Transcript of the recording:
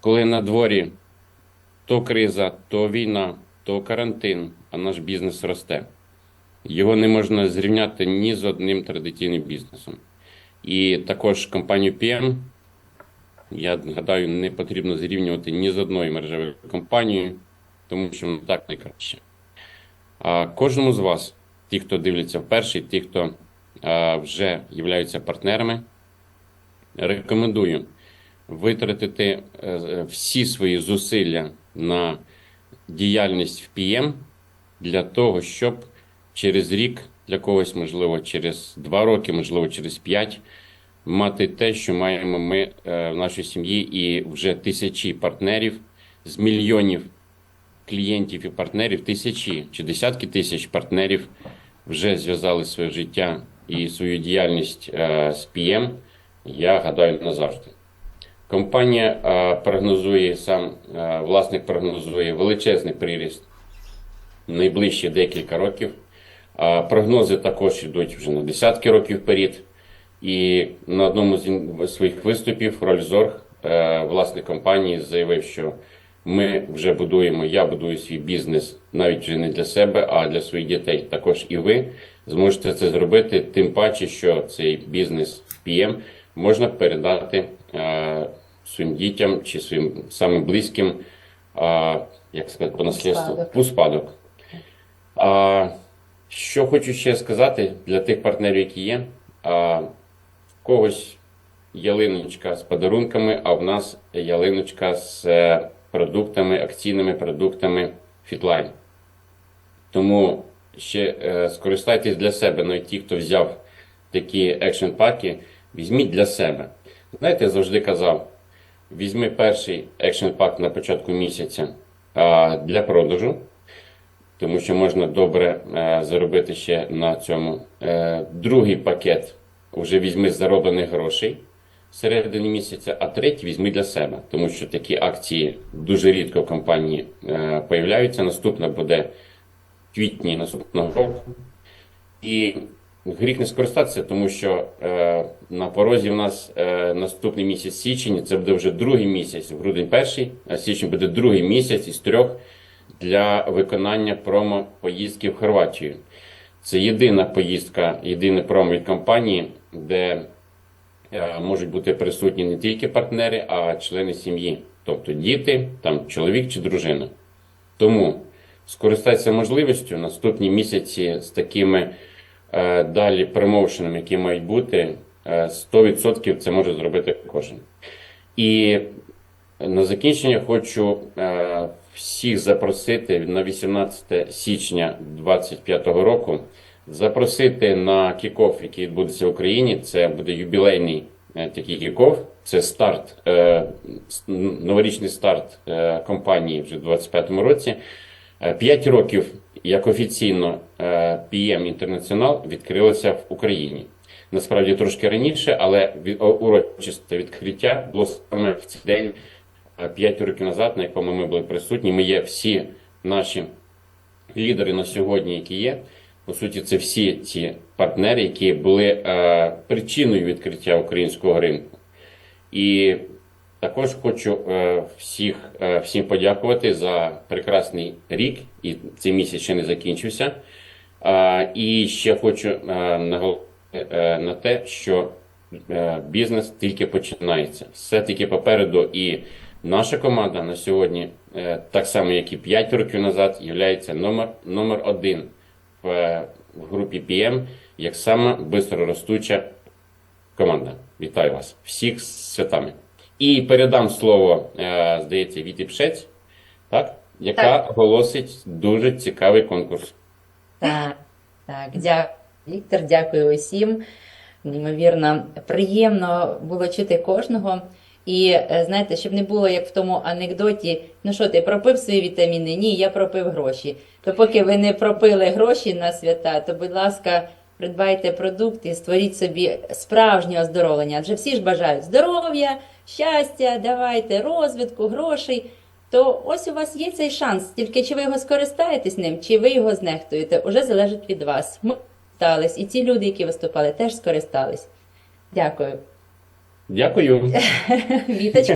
коли на дворі то криза, то війна, то карантин, а наш бізнес росте. Його не можна зрівняти ні з одним традиційним бізнесом. І також компанію PM, я гадаю, не потрібно зрівнювати ні з одною мережевою компанією, тому що воно так найкраще. А кожному з вас, ті, хто дивляться вперше, ті, хто а, вже являються партнерами, рекомендую витратити е, всі свої зусилля на діяльність в PM для того, щоб через рік, для когось, можливо, через два роки, можливо, через п'ять, мати те, що маємо ми е, в нашій сім'ї, і вже тисячі партнерів з мільйонів клієнтів і партнерів, тисячі чи десятки тисяч партнерів вже зв'язали своє життя і свою діяльність е, з PM, я гадаю, назавжди. Компанія е, прогнозує, сам е, власник прогнозує величезний приріст найближчі декілька років. Прогнози також йдуть вже на десятки років вперед. І на одному з своїх виступів Рользорг, е, власник компанії, заявив, що ми вже будуємо, я будую свій бізнес навіть вже не для себе, а для своїх дітей. Також і ви зможете це зробити, тим паче, що цей бізнес PM можна передати е, своїм дітям чи своїм самим близьким, е, як сказати, по наслідству, у спадок. А, що хочу ще сказати для тих партнерів, які є. А, когось ялиночка з подарунками, а в нас ялиночка з е, продуктами, акційними продуктами Fitline. Тому ще е, скористайтесь для себе, навіть ті, хто взяв такі екшн паки, візьміть для себе. Знаєте, я завжди казав: візьми перший екшн пак на початку місяця для продажу тому що можна добре е, заробити ще на цьому. Е, другий пакет вже візьми з зароблених грошей всередині місяця, а третій візьми для себе, тому що такі акції дуже рідко в компанії е, появляються. Наступна буде в квітні наступного року. І гріх не скористатися, тому що е, на порозі в нас е, наступний місяць січень, це буде вже другий місяць, грудень перший, а січень буде другий місяць із трьох для виконання промо поїздки в Хорватію. Це єдина поїздка, єдине промо від компанії, де е, можуть бути присутні не тільки партнери, а члени сім'ї, тобто діти, там чоловік чи дружина. Тому скористайтеся можливістю наступні місяці з такими далі промоушенами, які мають бути, е, 100% це може зробити кожен. І на закінчення хочу е, всіх запросити на 18 січня 2025 року. Запросити на кікоф, який відбудеться в Україні. Це буде юбілейний е, такий кікоф. Це старт, е, новорічний старт е, компанії вже в 2025 році. Е, П'ять років як офіційно е, PM International відкрилося в Україні. Насправді трошки раніше, але урочисте відкриття було саме в цей день е, п'ять років назад, на якому ми були присутні. Ми є всі наші лідери на сьогодні, які є. По суті, це всі ці партнери, які були е, причиною відкриття українського ринку. І також хочу е, всіх, е, всім подякувати за прекрасний рік, і цей місяць ще не закінчився. І ще хочу е, наголосити на те, що бізнес тільки починається. Все тільки попереду. І наша команда на сьогодні, так само як і 5 років назад, є номер, номер один в, групі PM, як сама бистро ростуча команда. Вітаю вас всіх з святами. І передам слово, е, здається, Віті Пшець, так? яка Так. оголосить дуже цікавий конкурс. Так, так, дякую, Віктор, дякую усім. Неймовірно, приємно було чути кожного. І е, знаєте, щоб не було як в тому анекдоті, ну що ти пропив свої вітаміни? Ні, я пропив гроші. То поки ви не пропили гроші на свята, то будь ласка, придбайте продукти, створіть собі справжнє оздоровлення. Адже всі ж бажають здоров'я, щастя, давайте, розвитку, грошей. То ось у вас є цей шанс. Тільки чи ви його скористаєтесь ним, чи ви його знехтуєте, уже залежить від вас. Ми скористались, і ці люди, які виступали, теж скористались. Дякую. Дякую. Віточка.